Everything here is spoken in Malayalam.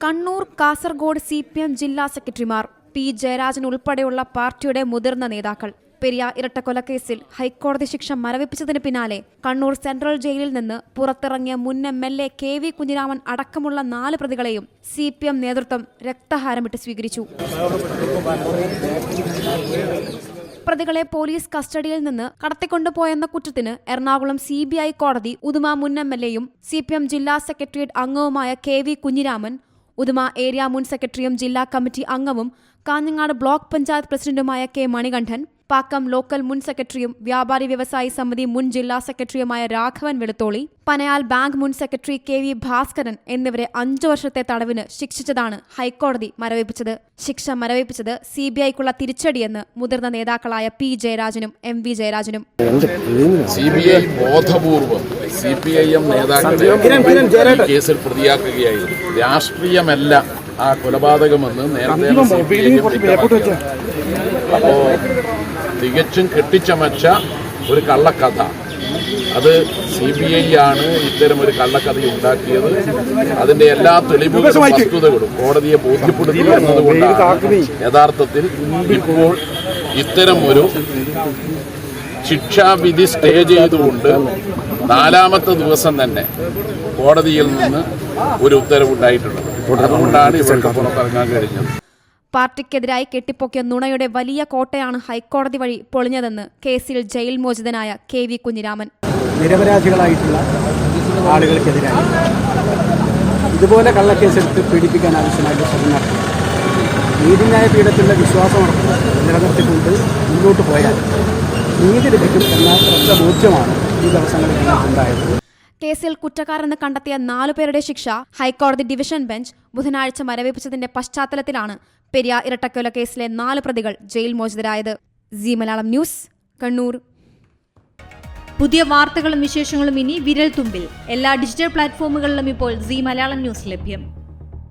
Kannur Kasaragod C P M ജില്ലാ സെക്രട്ടറിമാർ പി ജയരാജൻ ഉൾപ്പെടെയുള്ള പാർട്ടിയുടെ മുതിർന്ന നേതാക്കൾ. പെരിയ ഇരട്ടക്കൊലക്കേസിൽ ഹൈക്കോടതി ശിക്ഷ മരവിപ്പിച്ചതിന് പിന്നാലെ കണ്ണൂർ സെൻട്രൽ ജയിലിൽ നിന്ന് പുറത്തിറങ്ങിയ മുൻ M L A K V Kunhiraman അടക്കമുള്ള നാല് പ്രതികളെയും സി പി എം നേതൃത്വം രക്തഹാരമിട്ട് സ്വീകരിച്ചു. പ്രതികളെ പോലീസ് കസ്റ്റഡിയിൽ നിന്ന് കടത്തിക്കൊണ്ടുപോയെന്ന കുറ്റത്തിന് എറണാകുളം സി ബി ഐ കോടതി ഉദുമ മുൻ എം എൽ എയും സി പി എം ജില്ലാ സെക്രട്ടേറിയറ്റ് അംഗവുമായ K V Kunhiraman Uduma area മുൻ സെക്രട്ടറിയും ജില്ലാ കമ്മിറ്റി അംഗവും കാഞ്ഞങ്ങാട് ബ്ലോക്ക് പഞ്ചായത്ത് പ്രസിഡന്റുമായ കെ മണികണ്ഠൻ പാക്കം ലോക്കൽ മുൻ സെക്രട്ടറിയും വ്യാപാരി വ്യവസായി സമിതി മുൻ ജില്ലാ സെക്രട്ടറിയുമായ രാഘവൻ വെളുത്തോളി പനയാൽ ബാങ്ക് മുൻ സെക്രട്ടറി കെ വി ഭാസ്കരൻ എന്നിവരെ അഞ്ചു വർഷത്തെ തടവിന് ശിക്ഷിച്ചതാണ് ഹൈക്കോടതി മരവിപ്പിച്ചത്. ശിക്ഷ മരവിപ്പിച്ചത് സി ബി ഐക്കുള്ള തിരിച്ചടിയെന്ന് മുതിർന്ന നേതാക്കളായ പി ജയരാജനും എം വി ജയരാജനും. സി ബി ഐ ബോധപൂർവം സി പി ഐ എം നേതാക്കളെ ഈ കേസിൽ പ്രതിയാക്കുകയായിരുന്നു. രാഷ്ട്രീയമല്ല ആ കൊലപാതകമെന്ന് നേരത്തെ സി തികച്ചും കെട്ടിച്ചമച്ച ഒരു കള്ളക്കഥ. അത് സി ബി ഐ ആണ് ഇത്തരം ഒരു കള്ളക്കഥ ഉണ്ടാക്കിയത്. അതിന്റെ എല്ലാ തെളിവുകളും വസ്തുതകളും കോടതിയെ ബോധ്യപ്പെടുത്തി എന്നതുകൊണ്ടാണ്. യഥാർത്ഥത്തിൽ ഇപ്പോൾ ഇത്തരം ഒരു ശിക്ഷാവിധി സ്റ്റേ ചെയ്തുകൊണ്ട് നാലാമത്തെ ദിവസം തന്നെ കോടതിയിൽ നിന്ന് ഒരു ഉത്തരവുണ്ടായിട്ടുള്ളത് അതുകൊണ്ടാണ് ഇവർക്ക് പുറത്തിറങ്ങാൻ കഴിഞ്ഞത്. പാർട്ടിക്കെതിരായി കെട്ടിപ്പൊക്കിയ നുണയുടെ വലിയ കോട്ടയാണ് ഹൈക്കോടതി വഴി പൊളിഞ്ഞതെന്ന് കേസിൽ ജയിൽ മോചിതനായ കെ വി കുഞ്ഞിരാമൻ. നിരപരാധികളായിട്ടുള്ള ആളുകൾക്കെതിരായി ഇതുപോലെ കള്ളക്കേസെടുത്ത് പീഡിപ്പിക്കാൻ ആവശ്യമായിട്ട് ശ്രമം നടത്തി നീതിന്യായ പീഠത്തിന്റെ വിശ്വാസം നിലനിർത്തിക്കൊണ്ട് മുന്നോട്ട് പോയാൽ നീതി ലഭിക്കും എന്ന ഒറ്റ ബോധ്യമാണ് ഈ ദിവസങ്ങളിൽ ഉണ്ടായത്. കേസിൽ കുറ്റക്കാരെന്ന് കണ്ടെത്തിയ നാലുപേരുടെ ശിക്ഷ ഹൈക്കോടതി ഡിവിഷൻ ബെഞ്ച് ബുധനാഴ്ച മരവിപ്പിച്ചതിന്റെ പശ്ചാത്തലത്തിലാണ് പെരിയ ഇരട്ടക്കൊല കേസിലെ നാല് പ്രതികൾ jail മോചിതരായത്. Zee Malayalam news Kannur. പുതിയ വാർത്തകളും വിശേഷങ്ങളും ഇനി വിരൽ തുമ്പിൽ എല്ലാ ഡിജിറ്റൽ പ്ലാറ്റ്ഫോമുകളിലും ഇപ്പോൾ സി മലയാളം ന്യൂസ് ലഭ്യം.